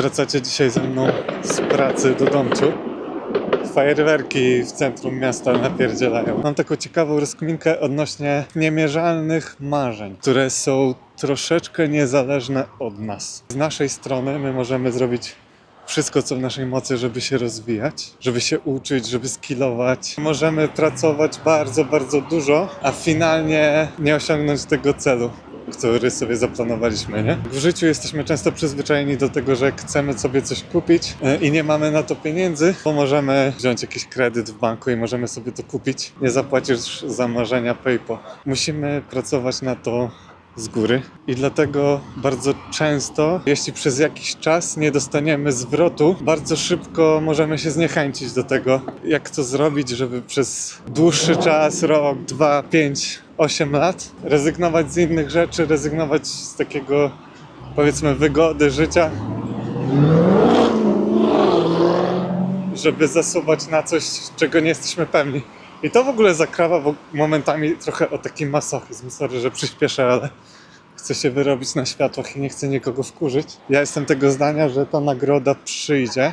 Wracacie dzisiaj ze mną z pracy do domciu. Fajerwerki w centrum miasta napierdzielają. Mam taką ciekawą rozkminkę odnośnie niemierzalnych marzeń, które są troszeczkę niezależne od nas. Z naszej strony my możemy zrobić wszystko, co w naszej mocy, żeby się rozwijać, żeby się uczyć, żeby skillować. Możemy pracować bardzo, bardzo dużo, a finalnie nie osiągnąć tego celu który sobie zaplanowaliśmy, nie? W życiu jesteśmy często przyzwyczajeni do tego, że chcemy sobie coś kupić e, i nie mamy na to pieniędzy, to możemy wziąć jakiś kredyt w banku i możemy sobie to kupić. Nie zapłacisz za marzenia PayPal. Musimy pracować na to z góry i dlatego bardzo często, jeśli przez jakiś czas nie dostaniemy zwrotu, bardzo szybko możemy się zniechęcić do tego, jak to zrobić, żeby przez dłuższy czas, rok, dwa, pięć, osiem lat, rezygnować z innych rzeczy, rezygnować z takiego powiedzmy wygody życia, żeby zasuwać na coś, czego nie jesteśmy pewni. I to w ogóle zakrawa momentami trochę o taki masochizm. Sorry, że przyspieszę, ale chcę się wyrobić na światłach i nie chcę nikogo wkurzyć. Ja jestem tego zdania, że ta nagroda przyjdzie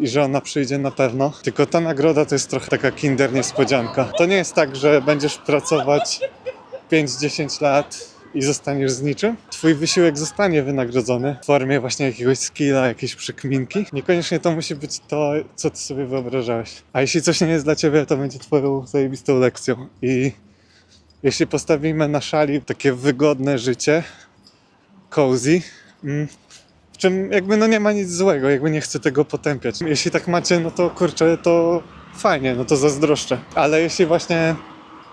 i że ona przyjdzie na pewno. Tylko ta nagroda to jest trochę taka kinder niespodzianka. To nie jest tak, że będziesz pracować 5-10 lat i zostaniesz z niczym. Twój wysiłek zostanie wynagrodzony w formie właśnie jakiegoś skilla, jakiejś przekminki. Niekoniecznie to musi być to, co ty sobie wyobrażałeś. A jeśli coś nie jest dla ciebie, to będzie twoją zajebistą lekcją. I jeśli postawimy na szali takie wygodne życie, cozy, mm, czym jakby no nie ma nic złego, jakby nie chcę tego potępiać. Jeśli tak macie, no to kurczę, to fajnie, no to zazdroszczę. Ale jeśli właśnie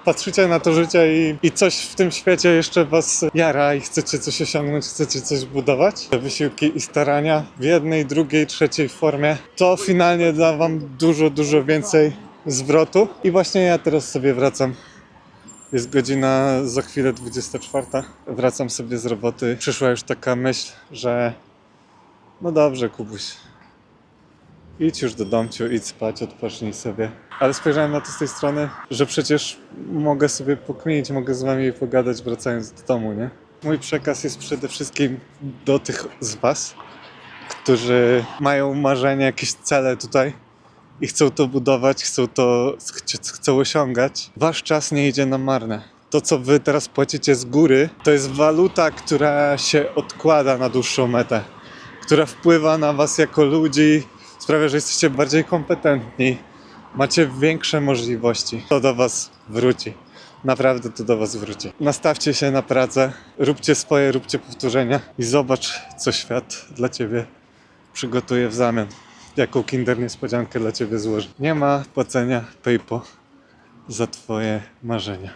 patrzycie na to życie i, i coś w tym świecie jeszcze was jara i chcecie coś osiągnąć, chcecie coś budować, te wysiłki i starania w jednej, drugiej, trzeciej formie, to finalnie da wam dużo, dużo więcej zwrotu. I właśnie ja teraz sobie wracam jest godzina za chwilę 24. Wracam sobie z roboty. Przyszła już taka myśl, że no dobrze, Kubuś. Idź już do domciu, idź spać, odpocznij sobie. Ale spojrzałem na to z tej strony, że przecież mogę sobie pokminić, mogę z wami pogadać wracając do domu, nie? Mój przekaz jest przede wszystkim do tych z was, którzy mają marzenia, jakieś cele tutaj i chcą to budować, chcą to chc- chcą osiągać. Wasz czas nie idzie na marne. To, co wy teraz płacicie z góry, to jest waluta, która się odkłada na dłuższą metę, która wpływa na was jako ludzi, sprawia, że jesteście bardziej kompetentni, macie większe możliwości. To do was wróci. Naprawdę to do was wróci. Nastawcie się na pracę, róbcie swoje, róbcie powtórzenia i zobacz, co świat dla ciebie przygotuje w zamian. Jaką kinder niespodziankę dla ciebie złoży. Nie ma płacenia PayPal za twoje marzenia.